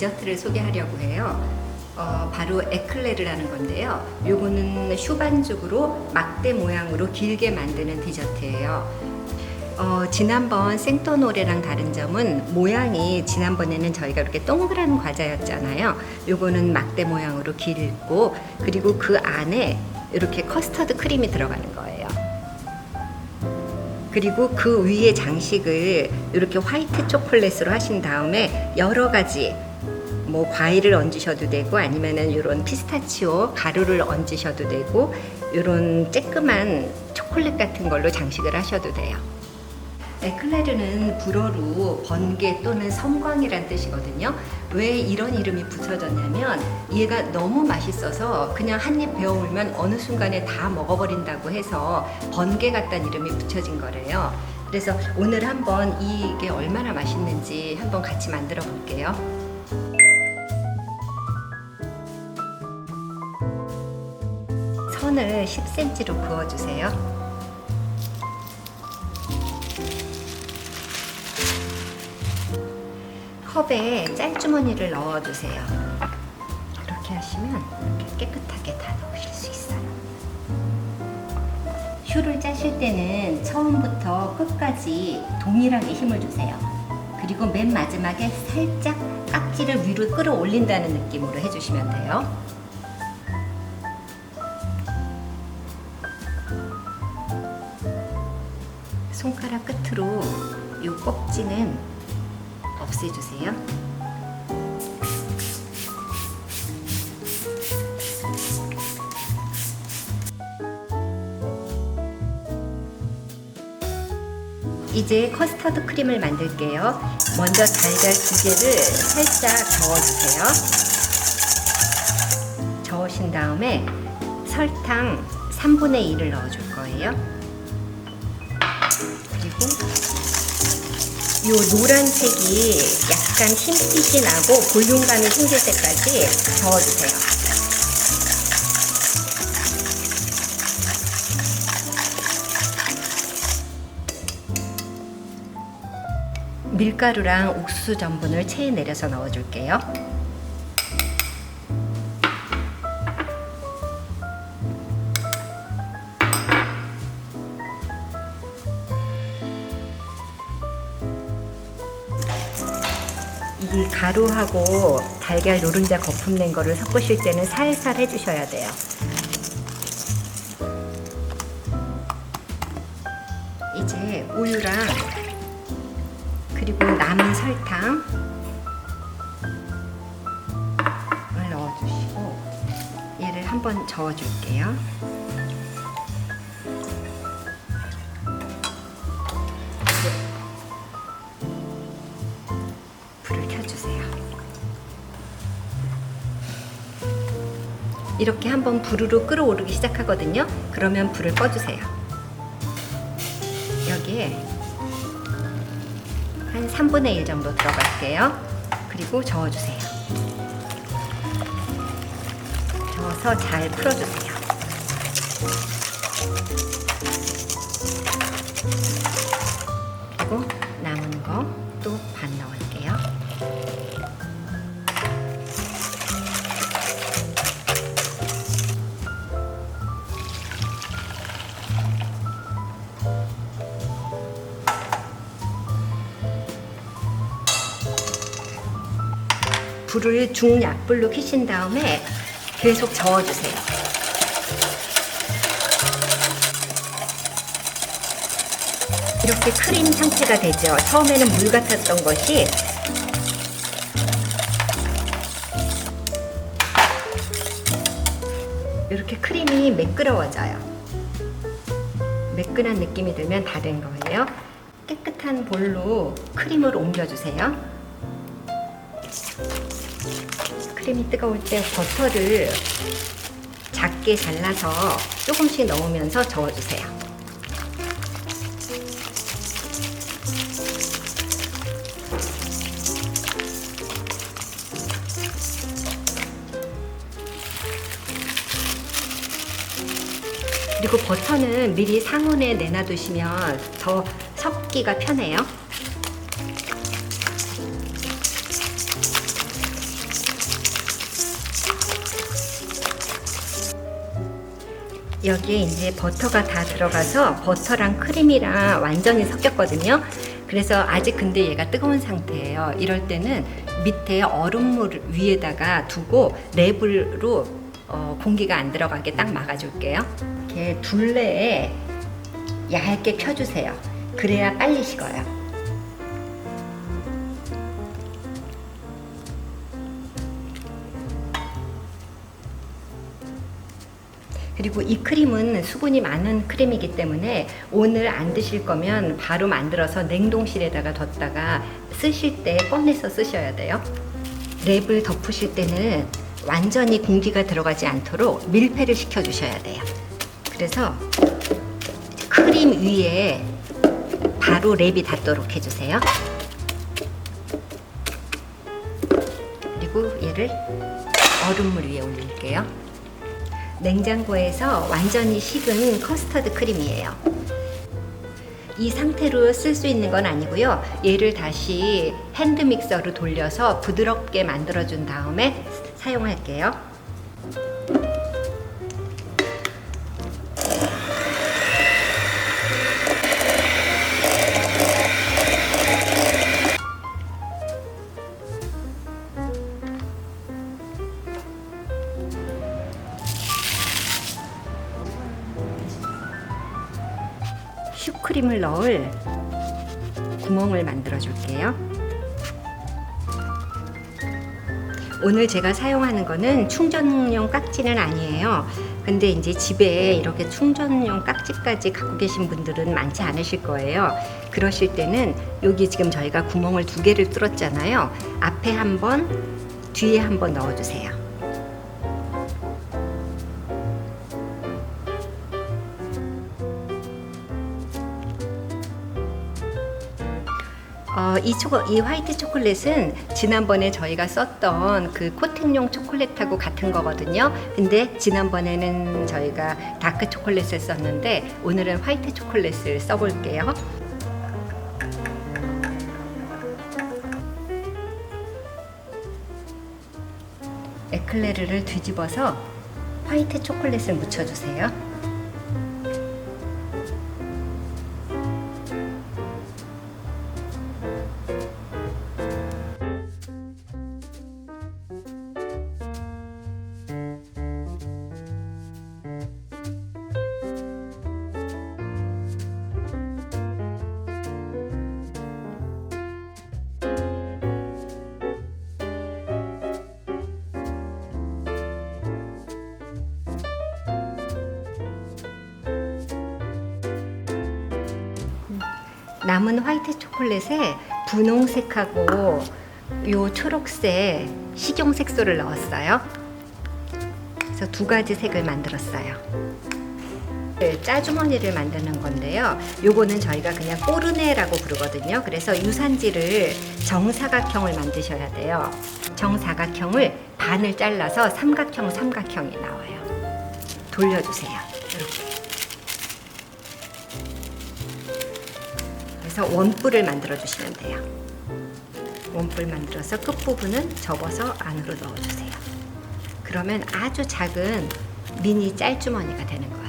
디저트를 소개하려고 해요. 어, 바로 에클레르라는 건데요. 요거는 슈반죽으로 막대 모양으로 길게 만드는 디저트예요. 어, 지난번 생토노레랑 다른 점은 모양이 지난번에는 저희가 이렇게 동그란 과자였잖아요. 요거는 막대 모양으로 길고 그리고 그 안에 이렇게 커스터드 크림이 들어가는 거예요. 그리고 그 위에 장식을 이렇게 화이트 초콜릿으로 하신 다음에 여러 가지 뭐 과일을 얹으셔도 되고 아니면은 이런 피스타치오 가루를 얹으셔도 되고 이런 쬐끄만 초콜릿 같은 걸로 장식을 하셔도 돼요. 에클레르는 불어로 번개 또는 섬광이란 뜻이거든요. 왜 이런 이름이 붙여졌냐면 얘가 너무 맛있어서 그냥 한 입 베어물면 어느 순간에 다 먹어버린다고 해서 번개 같다는 이름이 붙여진 거래요. 그래서 오늘 한번 이게 얼마나 맛있는지 한번 같이 만들어 볼게요. 선을 10cm로 그어주세요. 컵에 짤주머니를 넣어주세요. 그렇게 하시면 이렇게 깨끗하게 다 넣으실 수 있어요. 슈를 짜실 때는 처음부터 끝까지 동일하게 힘을 주세요. 그리고 맨 마지막에 살짝 깍지를 위로 끌어올린다는 느낌으로 해주시면 돼요. 손가락 끝으로 이 꼭지는 없애주세요. 이제 커스터드 크림을 만들게요. 먼저 달걀 두 개를 살짝 저어주세요. 저으신 다음에 설탕 3분의 2를 넣어줄 거예요. 그리고 요 노란색이 약간 흰빛이 나고 볼륨감이 생길 때까지 저어주세요. 밀가루랑 옥수수 전분을 체에 내려서 넣어줄게요. 이 가루하고 달걀 노른자 거품 낸 거를 섞으실 때는 살살 해주셔야 돼요. 이제 우유랑 그리고 남은 설탕을 넣어주시고 얘를 한번 저어줄게요. 이렇게 한번 부르르 끓어오르기 시작하거든요. 그러면 불을 꺼주세요. 여기에 한 3분의 1 정도 들어갈게요. 그리고 저어주세요. 저어서 잘 풀어주세요. 불을 중약불로 켜신 다음에 계속 저어주세요. 이렇게 크림 상태가 되죠. 처음에는 물 같았던 것이 이렇게 크림이 매끄러워져요. 매끈한 느낌이 들면 다 된 거예요. 깨끗한 볼로 크림을 옮겨주세요. 크림이 뜨거울 때 버터를 작게 잘라서 조금씩 넣으면서 저어주세요. 그리고 버터는 미리 상온에 내놔두시면 더 섞기가 편해요. 여기에 이제 버터가 다 들어가서 버터랑 크림이랑 완전히 섞였거든요. 그래서 아직 근데 얘가 뜨거운 상태예요. 이럴 때는 밑에 얼음물 위에다가 두고 랩으로 어, 공기가 안 들어가게 딱 막아줄게요. 이렇게 둘레에 얇게 펴주세요. 그래야 빨리 식어요. 그리고 이 크림은 수분이 많은 크림이기 때문에 오늘 안 드실 거면 바로 만들어서 냉동실에다가 뒀다가 쓰실 때 꺼내서 쓰셔야 돼요. 랩을 덮으실 때는 완전히 공기가 들어가지 않도록 밀폐를 시켜 주셔야 돼요. 그래서 크림 위에 바로 랩이 닿도록 해주세요. 그리고 얘를 얼음물 위에 올릴게요. 냉장고에서 완전히 식은 커스터드 크림이에요. 이 상태로 쓸 수 있는 건 아니고요. 얘를 다시 핸드 믹서로 돌려서 부드럽게 만들어 준 다음에 사용할게요. 슈크림을 넣을 구멍을 만들어 줄게요. 오늘 제가 사용하는 거는 충전용 깍지는 아니에요. 근데 이제 집에 이렇게 충전용 깍지까지 갖고 계신 분들은 많지 않으실 거예요. 그러실 때는 여기 지금 저희가 구멍을 두 개를 뚫었잖아요. 앞에 한 번, 뒤에 한 번 넣어주세요. 어, 이, 초코, 이 화이트 초콜릿은 지난번에 저희가 썼던 그 코팅용 초콜릿하고 같은 거거든요. 근데 지난번에는 저희가 다크 초콜릿을 썼는데 오늘은 화이트 초콜릿을 써볼게요. 에클레르를 뒤집어서 화이트 초콜릿을 묻혀주세요. 남은 화이트 초콜릿에 분홍색하고 요 초록색 식용 색소를 넣었어요. 그래서 두 가지 색을 만들었어요. 짜주머니를 만드는 건데요. 요거는 저희가 그냥 꼬르네라고 부르거든요. 그래서 유산지를 정사각형을 만드셔야 돼요. 정사각형을 반을 잘라서 삼각형 삼각형이 나와요. 돌려주세요. 이렇게. 그래서 원뿔을 만들어 주시면 돼요. 원뿔 만들어서 끝부분은 접어서 안으로 넣어 주세요. 그러면 아주 작은 미니 짤주머니가 되는 거예요.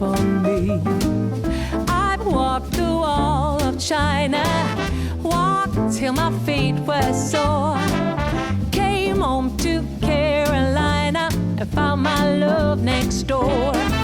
For me. I've walked the wall of China. Walked till my feet were sore. Came home to Carolina and found my love next door.